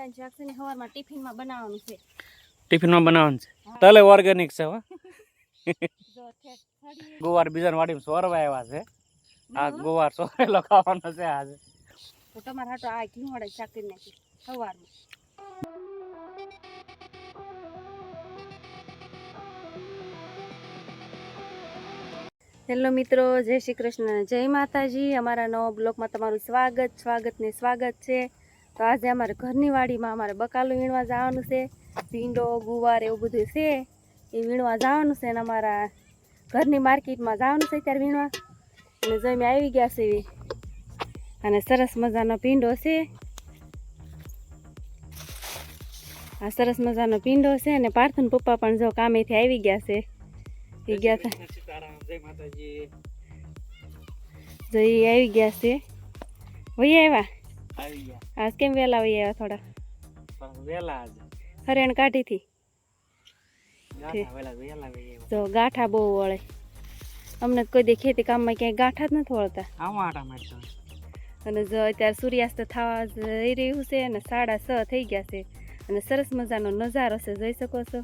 સવારમાં ટિફિનમાં બનાવવાનું છે. ટિફિનમાં બનાવવાનું છે? તલે ઓર્ગેનિક છે હો ગુવાર બીજા વાડીમાં સોરવા આવ્યા છે. આ ગુવાર સોરેલો ખાવાનો છે આજે. તો તમારે હાટો આ ઘી મળે નાખી સવારમાં હેલો મિત્રો જય શ્રી કૃષ્ણ જય માતાજી. અમારા નવા બ્લોગમાં તમારું સ્વાગત સ્વાગત ને સ્વાગત છે. તો આજે અમારે ઘરની વાડીમાં અમારે બકાલું વીણવા જવાનું છે, ભીંડો, ગુવાર એવું બધું છે, એ વીણવા જવાનું છે અને અમારા ઘરની માર્કેટમાં જવાનું છે ત્યારે વીણવા. અને જમી આવી ગયા છે અને સરસ મજાનો પીંડો છે. આ સરસ મજાનો પીંડો છે અને પાર્થન પપ્પા પણ જો કામેથી આવી ગયા છે. એ ગયા હતા જય આવી ગયા છે. વહી આવ્યા? આવી ગયા આજ કેમ વહેલા આવી આવ્યા થોડા? વેલા આજે. વેલા વેલા વેલા જો ગાંઠા બહુ વળે. અમને તો કોઈ દે ખેતી કામમાં ક્યાંય ગાંઠા જ નથી વળતા. અને જો અત્યારે સૂર્યાસ્ત થવા જઈ રહ્યું છે અને સાડા છ થઈ ગયા છે. અને સરસ મજાનો નજારો છે જોઈ શકો છો?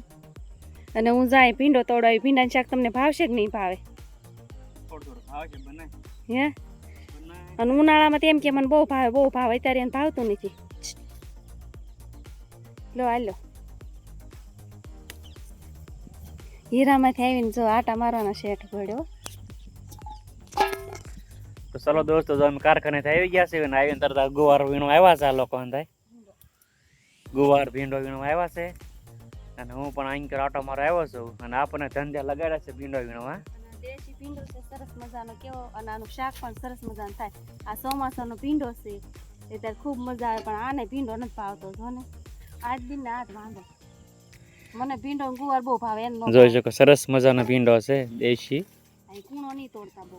અને હું જાય ભીંડો તોડાવી ભીંડાનું શાક તમને ભાવશે કે નહીં ભાવે? હે? અને ઉનાળામાં તેમ કે મને બહુ ભાવે બહુ ભાવે અત્યારે એને ભાવતું નથી. લો હાલો. હીરામાંથી આવીને જો આટા મારવાનો શેઠ પડ્યો. તો ચલો દોસ્તો જો અમે કારખાનેથી આવી ગયા છે અને આવીને તરત ગુવાર વીણો આવ્યા છે આ લોકો થાય ગુવાર ભીંડો વીણો આવ્યા છે. અને હું પણ અહીં આટો મારો આવ્યો છું. અને આપણને ધંધા લગાડ્યા છે ભીંડો અને દેશી ભીંડો છે મજાનો કેવો અને આનું શાક પણ સરસ મજાનું થાય. આ ચોમાસાનો ભીંડો છે એ ત્યારે ખૂબ મજા આવે પણ આને ભીંડો નથી ભાવતો જો ને. આજ દિન ને આજ વાંધો. મને ભીંડો ગુવાર બહુ ભાવે એમ જોઈ શકો સરસ મજાનો ભીંડો છે દેશી. અહીં કૂણો નહીં તોડતા બહુ.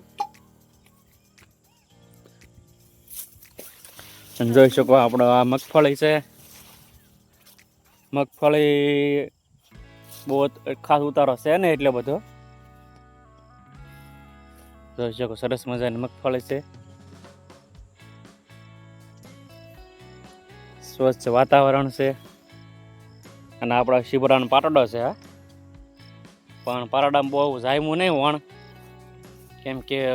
જોઈ શકો આપણો આ મગફળી છે. મગફળી બહુ ખાસ ઉતારો છે ને એટલે બધો. જોઈ શકો સરસ મજાની મગફળી છે. સ્વચ્છ વાતાવરણ છે. અને આપણા શિબરાનો પાટોડો છે હા. પણ પાટોડામાં બહુ જાયમું નહીં વણ. કેમ કે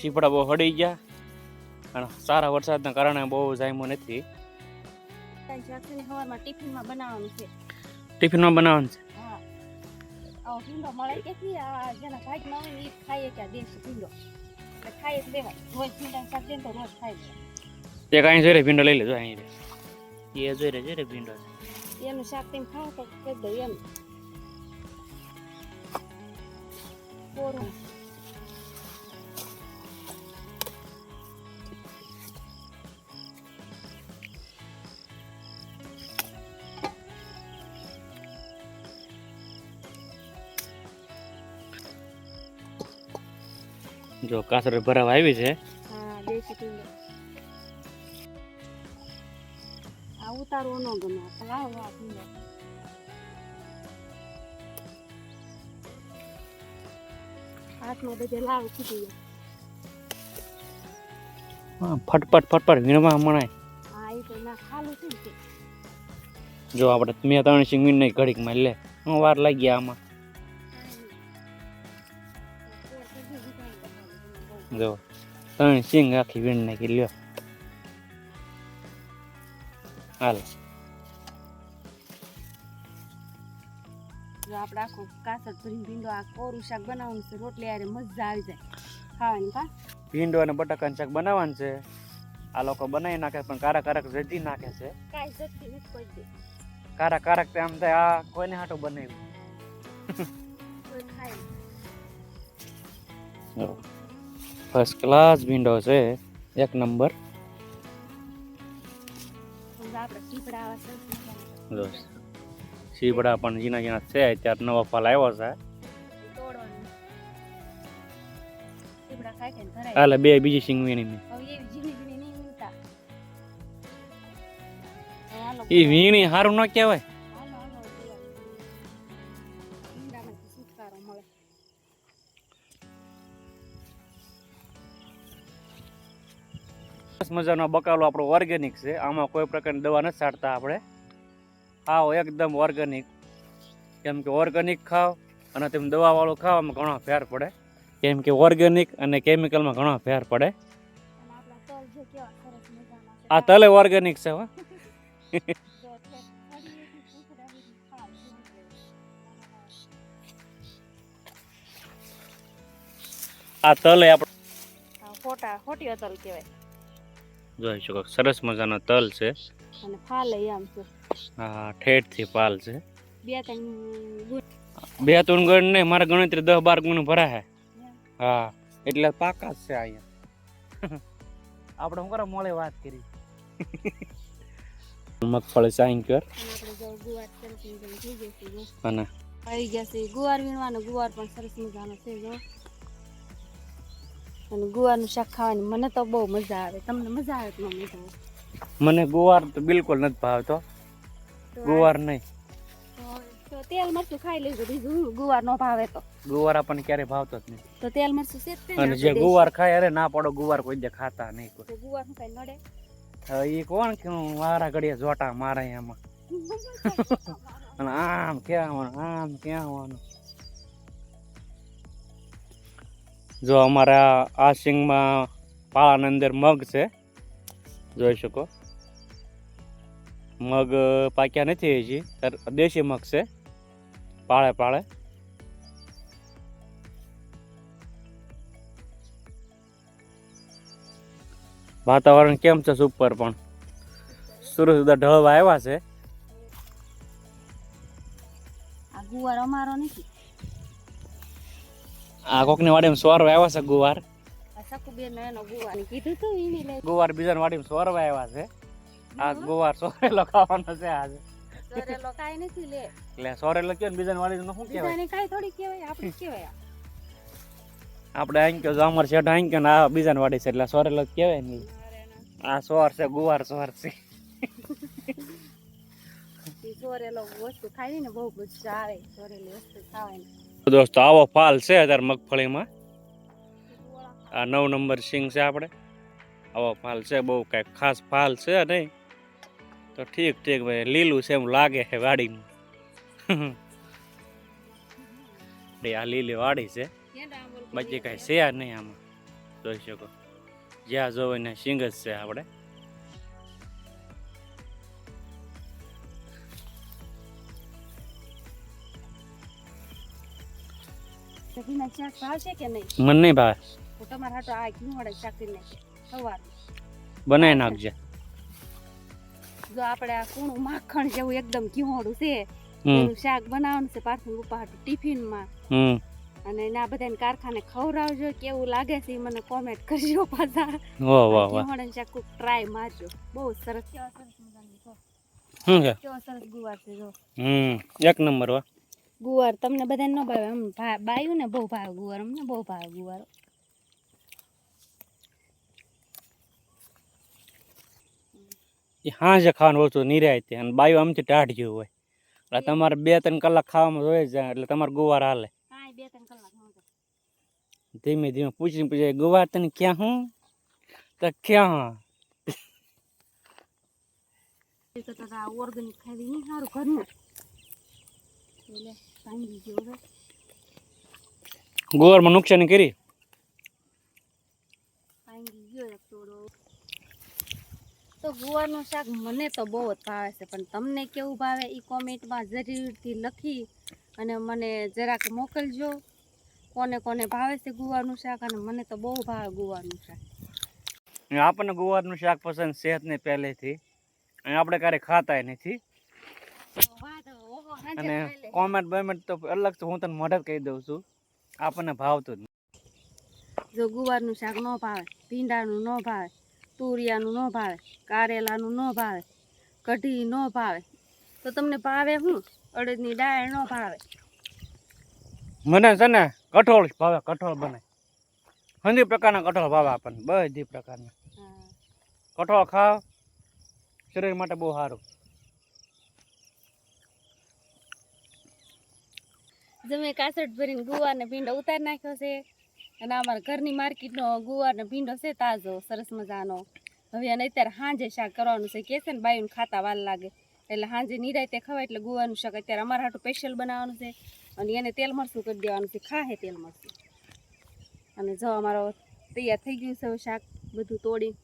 શીપડા બહુ હળી ગયા. અને સારા વરસાદના કારણે બહુ જાયમું નથી. ટિફિનમાં બનાવવાનું છે. ટિફિનમાં બનાવવાનું છે. આવો ભીંડો મળે આ જેના ભાગમાં હોય એ ખાઈએ કે આ દેશી ભીંડો એટલે ખાઈએ જ લેવાય રોજ ભીંડાનું શાક દે તો રોજ ખાઈ લે તે અહીં જોઈ રે ભીંડો લઈ લેજો અહીં એ જોઈ રે જોઈ રે ભીંડો એનું શાક તેમ ખાવ તો કહી દઉં એમ કોરું જો કાસર ભરાવા આવી છે. હા દેશી ભીંડો આ ઉતારવો ન ગમે. આ લાવ આ હાથમાં બધે લાવ કીધી હા, ફટફટ ફટફટ વીણવા મણાય. હા એ તો ના ખાલું છે જો આપણે મેં ત્રણ સિંગ વીણ નહીં ઘડીકમાં લે. હું વાર લાગી આમાં. જો ત્રણ સિંગ આખી વીણ નાખી લ્યો. હાલ. જો આપણે આખું કાસર ભરીને ભીંડો આ કોરું શાક બનાવવાનું છે રોટલી આરે મજા આવી જાય. ખાવાની કા? ભીંડો અને બટાકાનું શાક બનાવવાનું છે. આ લોકો બનાવી નાખે પણ કારા કારક જજી નાખે છે. કાઈ જતી નથી કોઈ દે. કારા કારક તો આમ થાય આ કોઈને હાટો બનાવ્યું? કોઈ ખાય ફર્સ્ટ ક્લાસ ભીંડો છે. એક નંબર સીપડા પણ જીના જીના છે. અત્યારે નવો ફળ આવ્યો છે. હાલે, બે બીજી સિંગ વીણી મેં હવે એવી ઝીણી ઝીણી નહીં વીણતા હવે હાલો એ વીણી સારું ન કહેવાય. સરસ મજાનો બકાલો આપણો ઓર્ગેનિક છે. આમાં કોઈ પ્રકારની દવા નથી છાંટતા આપણે. આવો એકદમ ઓર્ગેનિક કેમ કે ઓર્ગેનિક ખાવ અને તેમ દવાવાળું ખાવ આમાં ઘણો ફેર પડે. કેમ કે ઓર્ગેનિક અને કેમિકલમાં ઘણો ફેર પડે. આ તલે ઓર્ગેનિક છે હો. આ તલે આપણે ફોટા, ખોટા ખોટી તલ કહેવાય. જોઈ શકો સરસ મજાનો તલ છે. અને ફાલ એમ છે આ ઠેઠથી પાલ છે. બે ત્રણ બે ત્રણ ગણ ને મારે ગણતરી દસ બાર ગુણ ભરા હે. હા. એટલે પાકા જ છે અહીંયા. આપણે શું કરો મોડે વાત કરી. મગફળી છે જો અને? આવી ગયા છે ગુવાર વીણવાનો ગુવાર પણ સરસ મજાનો છે જો. અને ગુવારનું શાક ખાવાની મને તો બહુ મજા આવે. તમને મજા આવે તો મજા આવે? મને ગુવાર તો બિલકુલ નથી ભાવતો. ગુવાર નહીં. તો તેલ મરચું ખાઈ લેજો બીજું. ગુવાર નો ભાવે તો. ગુવાર આપણને ક્યારેય ભાવતો જ નહીં. તો તેલ મરચું છે જ અને જે ગુવાર ખાય અરે ના પડો ગુવાર કોઈ દે ખાતા નહીં કોઈ. ગુવારનું કઈ નડે? એ કોણ કે વારા ઘડીએ જોટા મારે એમાં. અને આમ ક્યાં આમ ક્યાં આવવાનું જો અમારા આ સિંગમાં પાળાની અંદર મગ છે. જોઈ શકો. મગ પાક્યા નથી હજી. દેશી મગ છે. પાળે પાળે. વાતાવરણ કેમ છે સુપર પણ? સુરત સુધા ઢળવા આવ્યા છે. ગુવાર અમારો નથી. આ કોકની વાડીમાં સોરવા આવ્યા છે ગુવાર. ગુવાર બીજાની વાડીમાં સોરવા આવ્યા છે. આ ગુવાર સોરેલો ખાવાનો છે આજે. દોરેલો કાઈ નથી લે. એટલે સોરેલો કયો ને બીજાની વાડીનું શું કહેવાય? બીજાને કાઈ થોડી કહેવાય આપણે કહેવાય. આપણે આઈ કહો અમાર શેઠ આઈ કહો ને આ બીજાની વાડી છે એટલે સોરેલો કહેવાય ને આ સોર છે ગુવાર સોર છે. સોરેલો વસ્તુ ખાઈ ને બહુ મજા આવે સોરેલી વસ્તુ ખાવાની. દોસ્તો, આવો ફાલ છે અત્યારે મગફળીમાં. આ નવ નંબર સિંગ છે આપણે. આવો ફાલ છે, બહુ કાંઈ ખાસ ફાલ છે નહીં. તો ઠીક ઠીક ભાઈ, લીલું છે એમ લાગે છે વાડીનું. આ લીલી વાડી છે. બાકી કાંઈ છે નહીં આમાં. જોઈ શકો. જ્યાં જોવો ને સિંગ જ છે આપણે. સગીના શાક ભાવશે કે નહીં? મને નહીં ભાવે. તો તમારા હાટો આ ઘી શાક કરી નાખે સવાર બનાવી નાખજે. જો આપણે આ કૂણું માખણ જેવું એકદમ ઘીહોડું છે એનું શાક બનાવવાનું છે પાર્થન પપ્પા હાટુ ટિફિનમાં. હમ. અને એના બધાને કારખાને ખવડાવજો કેવું લાગે છે ઈ મને કોમેન્ટ કરજો પાછા. વાહ વાહ શાક કોક ટ્રાય મારજો. બહુ સરસ. કેવા સરસ મજાનું છે? કેવો સરસ ગુવાર છે જો. હમ. એક નંબર વાહ. ગુવાર તમને બધાને ન ભાવે. આમ બાયું ને બહુ ભાવે ગુવાર અમને બહુ ભાવે ગુવાર. એ હાંજે ખાવાનું ઓછું નિરાય તે અને બાયું આમથી ટાઢ્યું હોય. એટલે તમારે બે ત્રણ કલાક ખાવામાં જોઈએ જાય એટલે તમારે ગુવાર હાલે. ધીમે ધીમે પૂછીને પૂછે ગુવાર તને ક્યાં હું? તો ક્યાં? હા ઓર્ગેનિક ખાવી નહીં સારું ઘરનું. ગુવારમાં નુકસાન કરી? તો ગુવારનું શાક મને તો બહુ જ ભાવે છે પણ તમને કેવું ભાવે એ કોમેન્ટમાં જરૂરથી લખી અને મને જરાક મોકલજો. કોને કોને ભાવે છે ગુવારનું શાક અને મને તો બહુ ભાવે ગુવારનું શાક. આપણને ગુવારનું શાક પસંદ સેહતને પહેલેથી. અને આપણે ક્યારેય ખાતાય નથી. અને કોમેન્ટ બોમેન્ટ તો અલગ તો હું તને મોઢે કહી દઉં છું. આપણને ભાવતું જ જો ગુવારનું શાક ન ભાવે ભીંડાનું ન ભાવે તુરિયાનું ન ભાવે કારેલાનું ન ભાવે કઢી ન ભાવે તો તમને ભાવે શું અડદની દાળ ન ભાવે. મને છે ને કઠોળ ભાવે કઠોળ બને. હજી પ્રકારના કઠોળ ભાવે આપણને બધી પ્રકારના. કઠોળ ખાવ શરીર માટે બહુ સારું. જમે કાસટ ભરીને ગુવાર ને ભીંડો ઉતારી નાખ્યો છે. અને અમારા ઘરની માર્કેટનો ગુવાર ને ભીંડો છે તાજો, સરસ મજાનો. હવે અને અત્યારે સાંજે શાક કરવાનું છે. કે છે ને બાયુને ખાતા વાલ લાગે. એટલે સાંજે નિરાયતે ખવાય એટલે ગુવાનું શાક અત્યારે અમારા હાટું સ્પેશિયલ બનાવવાનું છે. અને એને તેલ મરસું કરી દેવાનું છે. ખાહે તેલ મરસું અને જો અમારો તૈયાર થઈ ગયું છે શાક. બધું તોડી